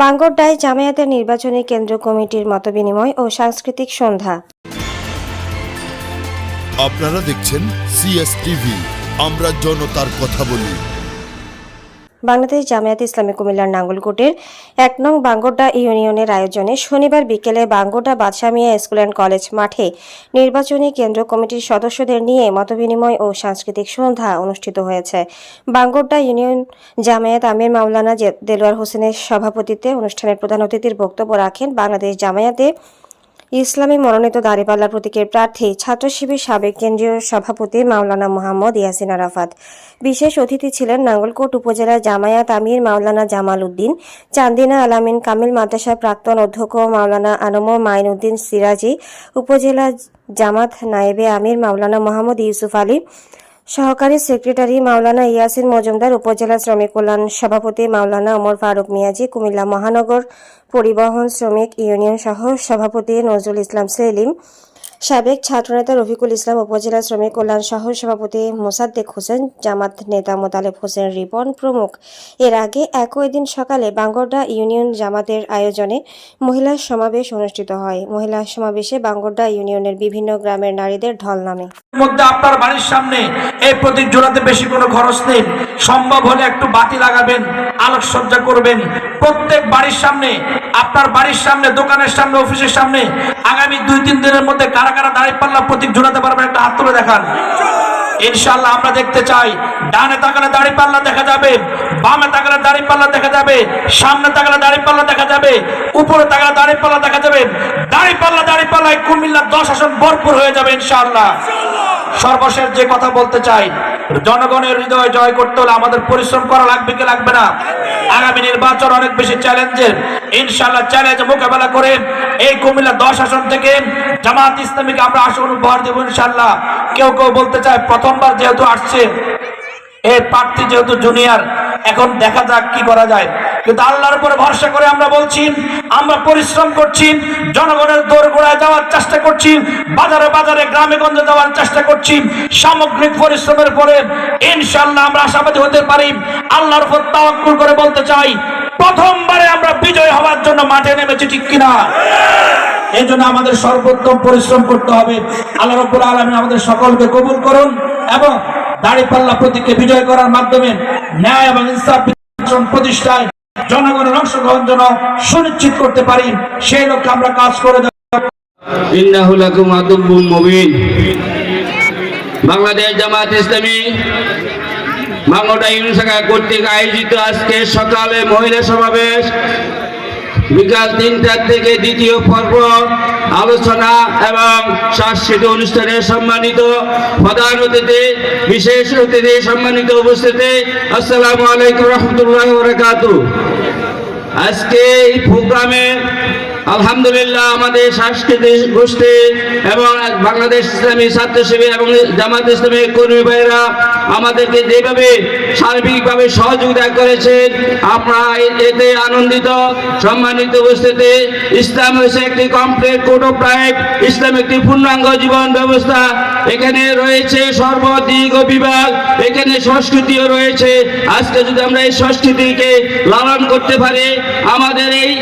বাঙ্গরডায় জামায়াতের নির্বাচনী কেন্দ্র কমিটির মতবিনিময় ও সাংস্কৃতিক সন্ধ্যা। আপনারা দেখছেন সিএসটিভি আমরা জনতার কথা বলি। বাংলাদেশ জামায়াত ইসলামী কুমিল্লার নাঙ্গলকোটের এক নং বাঙ্গোড্ডা ইউনিয়নের আয়োজনে শনিবার বিকেলে বাঙ্গোড্ডা বাদশাহ মিয়া স্কুল অ্যান্ড কলেজ মাঠে নির্বাচনী কেন্দ্র কমিটির সদস্যদের নিয়ে মতবিনিময় ও সাংস্কৃতিক সন্ধ্যা অনুষ্ঠিত হয়েছে। বাঙ্গোড্ডা ইউনিয়ন জামায়াত আমির মাওলানা দেলোয়ার হোসেনের সভাপতিত্বে অনুষ্ঠানের প্রধান অতিথির বক্তব্য রাখেন বাংলাদেশ জামায়াতে ইসলামী মনোনীত দাঁড়িপাল্লা প্রতীকের প্রার্থী ছাত্র শিবির সাবেক কেন্দ্রীয় সভাপতি মাওলানা মোহাম্মদ ইয়াসিন আরাফাত। বিশেষ অতিথি ছিলেন নাঙ্গলকোট উপজেলার জামায়াত আমির মাওলানা জামাল উদ্দিন, চান্দিনা আলামিন কামিল মাদ্রাসার প্রাক্তন অধ্যক্ষ মাওলানা আনম মাইন উদ্দিন সিরাজি, উপজেলা জামাত নায়েবে আমির মাওলানা মোহাম্মদ ইউসুফ আলী সহকারী সেক্রেটারি মাওলানা ইয়াসিন মজুমদার, উপজেলা শ্রমিক কল্যাণ সভাপতি মাওলানা ওমর ফারুক মিয়াজি, কুমিল্লা মহানগর পরিবহন শ্রমিক ইউনিয়ন সহ সভাপতি নজরুল ইসলাম সেলিম, সাবেক ছাত্রনেতা রফিকুল ইসলাম, উপজেলা শ্রমিক কল্যাণ সহ সভাপতি মোসাদ্দেক হোসেন, জামাত নেতা মোতালেব হোসেন রিপন প্রমুখ। এর আগে একই দিন সকালে বাঙ্গরডা ইউনিয়ন জামাতের আয়োজনে মহিলা সমাবেশ অনুষ্ঠিত হয়। মহিলা সমাবেশে বাঙ্গরডা ইউনিয়নের বিভিন্ন গ্রামের নারীদের ঢল নামে। মধ্যে আপনার বাড়ির সামনে এই প্রতীক জোড়াতে বেশি কোনো খরচ নেই। সম্ভব হলে একটু বাতি লাগাবেন, আলোকসজ্জা করবেন। প্রত্যেক বাড়ির সামনে, আপনার বাড়ির সামনে, দোকানের সামনে, অফিসের সামনে আগামী দুই, তিন দিনের মধ্যে কারা কারা দাঁড়িয়ে পাল্লা প্রতীক জোড়াতে পারবেন একটা হাত তুলে দেখান। ইনশাল্লাহ আমরা দেখতে চাই, ডানে তাকালে দাড়ি পাল্লা দেখা যাবে, বামে তাকালে দাড়ি পাল্লা দেখা যাবে, সামনে তাকালে দাড়ি পাল্লা দেখা যাবে, উপরে তাকালে দাড়ি পাল্লা দেখা যাবে দাড়ি পাল্লা দাড়ি পাল্লায় কুমিল্লা দশ আসন ভরপুর হয়ে যাবে ইনশাআল্লাহ। সর্বশেষ যে কথা বলতে চাই, জনগণের হৃদয় জয় করতে হলে আমাদের পরিশ্রম করা লাগবে কি লাগবে না? আগামী নির্বাচন অনেক বেশি চ্যালেঞ্জের। ইনশাল্লাহ চ্যালেঞ্জ মোকাবেলা করে এই কুমিল্লা দশ আসন থেকে জামাত ইসলামীকে আমরা আসন উপহার দেবো ইনশাল্লাহ কেউ কেউ বলতে চায়, প্রথমবার যেহেতু আসছে। এই প্রার্থী যেহেতু জুনিয়র এখন দেখা যাক কি করা যায়। কিন্তু আল্লাহর উপরে ভরসা করে আমরা বলছি, আমরা পরিশ্রম করছি, জনগণের দৌড় গোড়ায় যাওয়ার চেষ্টা করছি, বাজারে বাজারে গ্রামে গঞ্জে যাওয়ার চেষ্টা করছি, সামগ্রিক পরিশ্রমের পরে ইনশাল্লাহ আমরা আশাবাদী হতে পারি, আল্লাহর উপর তাওয়াক্কুল করে বলতে চাই, প্রথমবারে আমরা বিজয় হওয়ার জন্য মাঠে নেমেছি ঠিক কিনা? এই জন্য আমাদের সর্বোত্তম পরিশ্রম করতে হবে, আল্লাহ রব্বুল আলমী আমাদের সকলকে কবুল করুন এবং দাড়িপাল্লা প্রতীককে বিজয় করার মাধ্যমে ন্যায় এবং ইনসাফ প্রতিষ্ঠায় জনগণের অংশগ্রহণ যেন সুনিশ্চিত করতে পারি, সেই লক্ষ্যে আমরা কাজ করে বাংলাদেশ জামাত ইসলামী বাংলাদেশ কর্তৃক আয়োজিত আজকে সকালে মহিলা সমাবেশ। বিকাল তিনটার থেকে দ্বিতীয় পর্ব আলোচনা এবং সাংস্কৃতিক অনুষ্ঠানে সম্মানিত প্রধান অতিথি, বিশেষ অতিথি সম্মানিত উপস্থিতি, আসসালামু আলাইকুম রহমতুল্লাহ বরকাতু আজকে এই প্রোগ্রামে আলহামদুলিল্লাহ আমাদের সাংস্কৃতিক গোষ্ঠী এবং বাংলাদেশ ইসলামী ছাত্র এবং জামাত ইসলামী কর্মী ভাইয়েরা আমাদেরকে যেভাবে সার্বিকভাবে সহযোগিতা করেছেন আমরা এতে আনন্দিত, সম্মানিত উপস্থিতি ইসলাম হচ্ছে একটি কমপ্লিট অফ রাইট ইসলাম একটি পূর্ণাঙ্গ জীবন ব্যবস্থা। এখানে রয়েছে সর্বদিক বিভাগ, এখানে সংস্কৃতিও রয়েছে। আজকে যদি আমরা এই সংস্কৃতিকে লালন করতে পারি, আমাদের এই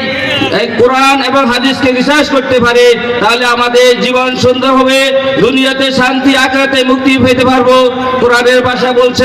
কোরআন এবং হাদিসকে বিশ্বাস করতে পারে, তাহলে আমাদের জীবন সুন্দর হবে, দুনিয়াতে শান্তি, আখরাতে মুক্তি পেতে পারব। কোরআনের ভাষা বলছে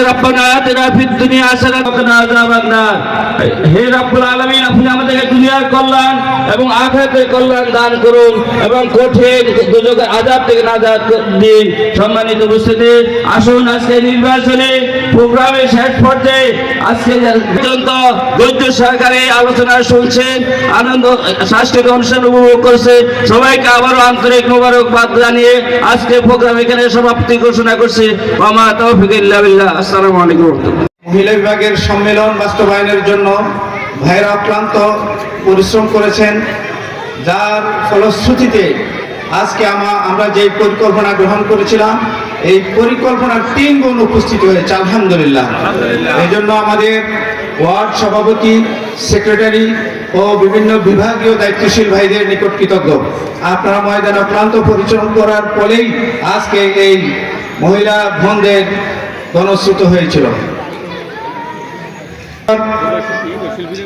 সহকারে আলোচনা শুনছেন, আনন্দ, সাংস্কৃতিক অনুষ্ঠান উপভোগ করছে সবাইকে আবারও আন্তরিক মোবারকবাদ জানিয়ে আজকে প্রোগ্রাম এখানে সমাপ্তি ঘোষণা করছি। মামা তৌফিক আসসালামু আলাইকুম। মহিলা বিভাগের সম্মেলন বাস্তবায়নের জন্য ভাইরা অক্লান্ত পরিশ্রম করেছেন যার ফলশ্রুতিতে আজকে আমা- আমরা যে পরিকল্পনা গ্রহণ করেছিলাম এই পরিকল্পনার তিন গুণ উপস্থিত হয়েছে আলহামদুলিল্লাহ। এই জন্য আমাদের ওয়ার্ড সভাপতি সেক্রেটারি ও বিভিন্ন বিভাগীয় দায়িত্বশীল ভাইদের নিকট কৃতজ্ঞ। আপনারা ময়দানে অক্লান্ত পরিশ্রম করার ফলেই আজকে এই মহিলা বোনদের গণশ্রুত হয়েছিল।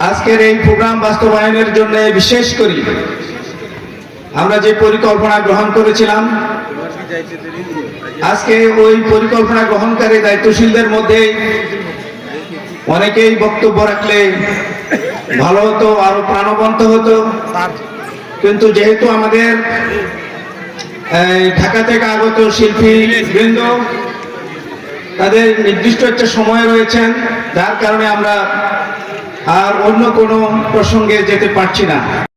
আজকের এই প্রোগ্রাম বাস্তবায়নের জন্য বিশেষ করি আমরা যে পরিকল্পনা গ্রহণ করেছিলাম, আজকে ওই পরিকল্পনা গ্রহণকারী দায়িত্বশীলদের মধ্যে অনেকেই বক্তব্য রাখলে ভালো হতো, আরও প্রাণবন্ত হতো। কিন্তু যেহেতু আমাদের ঢাকা থেকে আগত শিল্পী বৃন্দ তাদের নির্দিষ্ট একটা সময় রয়েছেন, যার কারণে আমরা আর অন্য কোনো প্রসঙ্গে যেতে পারছি না।